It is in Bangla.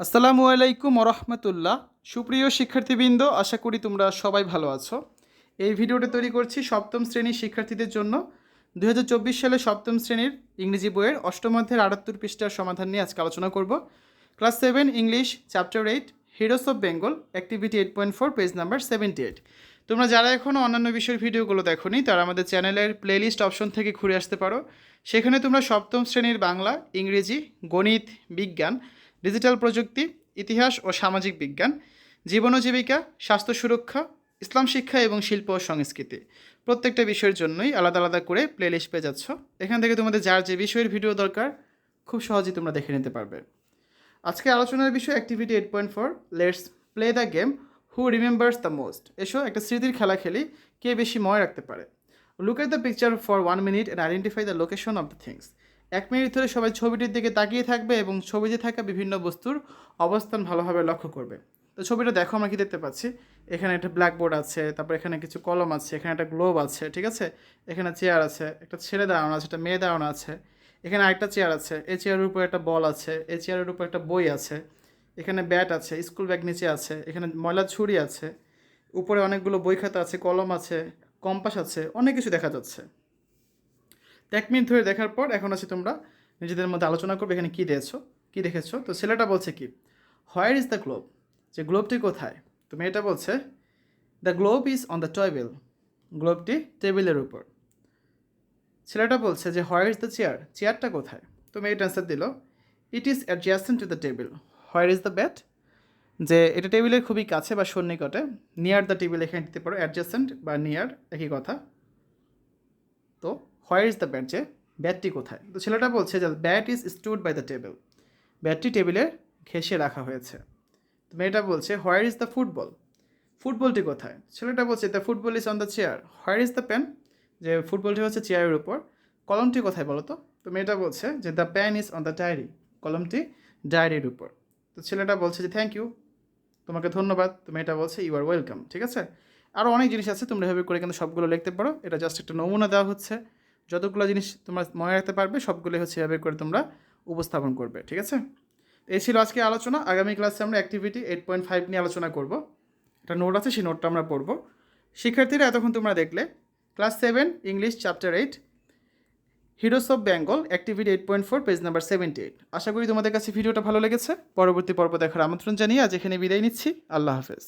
আসসালামু আলাইকুম রহমতুল্লাহ। সুপ্রিয় শিক্ষার্থীবৃন্দ, আশা করি তোমরা সবাই ভালো আছো। এই ভিডিওটা তৈরি করছি সপ্তম শ্রেণির শিক্ষার্থীদের জন্য। দু হাজার চব্বিশ সালে সপ্তম শ্রেণির ইংরেজি বইয়ের অষ্টম অধ্যায়ের আটাত্তর পৃষ্ঠার সমাধান নিয়ে আজকে আলোচনা করব। Class seven, English, chapter eight, heroes of Bengal, activity eight point four, page number seventy eight. তোমরা যারা এখনও অন্যান্য বিষয়ের ভিডিওগুলো দেখোনি, তারা আমাদের চ্যানেলের প্লেলিস্ট অপশন থেকে ঘুরে আসতে পারো। সেখানে তোমরা সপ্তম শ্রেণির বাংলা, ইংরেজি, গণিত, বিজ্ঞান ডিজিটাল প্রযুক্তি, ইতিহাস ও সামাজিক বিজ্ঞান, জীবন ও জীবিকা, স্বাস্থ্য সুরক্ষা, ইসলাম শিক্ষা এবং শিল্প ও সংস্কৃতি। প্রত্যেকটা বিষয়ের জন্যই আলাদা আলাদা করে প্লেলিস্ট পেয়ে যাচ্ছ। এখান থেকে তোমাদের যার যে বিষয়ের ভিডিও দরকার, খুব সহজেই তোমরা দেখে নিতে পারবে। আজকে আলোচনার বিষয় activity eight point four let's play the game who remembers the most এসো, একটা স্মৃতির খেলা খেলি, কে বেশি মনে রাখতে পারে। Look at the picture for one minute and identify the location of the things এক মিনিট ধরে সবাই ছবিটির দিকে তাকিয়ে থাকবে এবং ছবিতে থাকা বিভিন্ন বস্তুর অবস্থান ভালোভাবে লক্ষ্য করবে। তো ছবিটা দেখো, আমরা কি দেখতে পাচ্ছি? এখানে একটা ব্ল্যাকবোর্ড আছে, তারপর এখানে কিছু কলম আছে, এখানে একটা গ্লোব আছে, ঠিক আছে? এখানে চেয়ার আছে, একটা ছেলে দাঁড়ানো আছে, একটা মেয়ে দাঁড়ানো আছে। এখানে আরেকটা চেয়ার আছে, এই চেয়ারের উপর একটা বল আছে, এই চেয়ারের উপর একটা বই আছে। এখানে ব্যাট আছে স্কুল ব্যাগ নিচে আছে, এখানে ময়লা ছুরি আছে। উপরে অনেকগুলো বই খাতা আছে, কলম আছে কম্পাস আছে, অনেক কিছু দেখা যাচ্ছে। এক মিনিট ধরে দেখার পর এখন আছে তোমরা নিজেদের মধ্যে আলোচনা করবে এখানে কী দিয়েছ কী দেখেছ? তো ছেলেটা বলছে কি হোয়ার ইজ দ্য গ্লোব যে গ্লোবটি কোথায়? তো মেয়েটা বলছে the globe is on the table গ্লোবটি টেবিলের উপর। ছেলেটা বলছে যে হোয়ার ইজ দ্য চেয়ার চেয়ারটা কোথায়? তো মেয়েটা অ্যান্সার দিল it is adjacent to the table where is the bat যে এটা টেবিলের খুবই কাছে বা সন্নিকটে নিয়ার দ্য টেবিল এখানে দিতে পারো অ্যাডজাস্টেন্ট বা নিয়ার একই কথা। তো হোয়ার ইজ দ্য ব্যাট যে ব্যাটটি কোথায়? তো ছেলেটা বলছে যে bat is stood by the table ব্যাটটি টেবিলে ঘেসে রাখা হয়েছে। তো মেয়েটা বলছে হোয়ার ইজ দ্য ফুটবল ফুটবলটি কোথায়? ছেলেটা বলছে the football is on the chair where is the pen যে ফুটবলটি হচ্ছে চেয়ারের উপর। কলমটি কোথায় বলো তো? তো মেয়েটা বলছে যে the pen is on the diary কলমটি ডায়েরির উপর। তো ছেলেটা বলছে যে থ্যাংক ইউ তোমাকে ধন্যবাদ। তো মেয়েটা বলছে ইউ আর ওয়েলকাম ঠিক আছে? আরও অনেক জিনিস আছে, তোমরা এভাবে করে কিন্তু সবগুলো লিখতে পারো। এটা জাস্ট একটা নমুনা দেওয়া হচ্ছে। যতগুলো জিনিস তোমরা মনে রাখতে পারবে, সবগুলোই হচ্ছে এভাবে করে তোমরা উপস্থাপন করবে, ঠিক আছে? এই ছিল আজকে আলোচনা। আগামী ক্লাসে আমরা অ্যাক্টিভিটি এইট পয়েন্ট ফাইভ নিয়ে আলোচনা করব। একটা নোট আছে, সেই নোটটা আমরা পড়ব। শিক্ষার্থীরা এতক্ষণ তোমরা দেখলে class seven English chapter eight heroes of Bengal activity eight point four page number seventy eight আশা করি তোমাদের কাছে ভিডিওটা ভালো লেগেছে। পরবর্তী পর্ব দেখার আমন্ত্রণ জানিয়ে আজ এখানে বিদায় নিচ্ছি। আল্লাহ হাফেজ।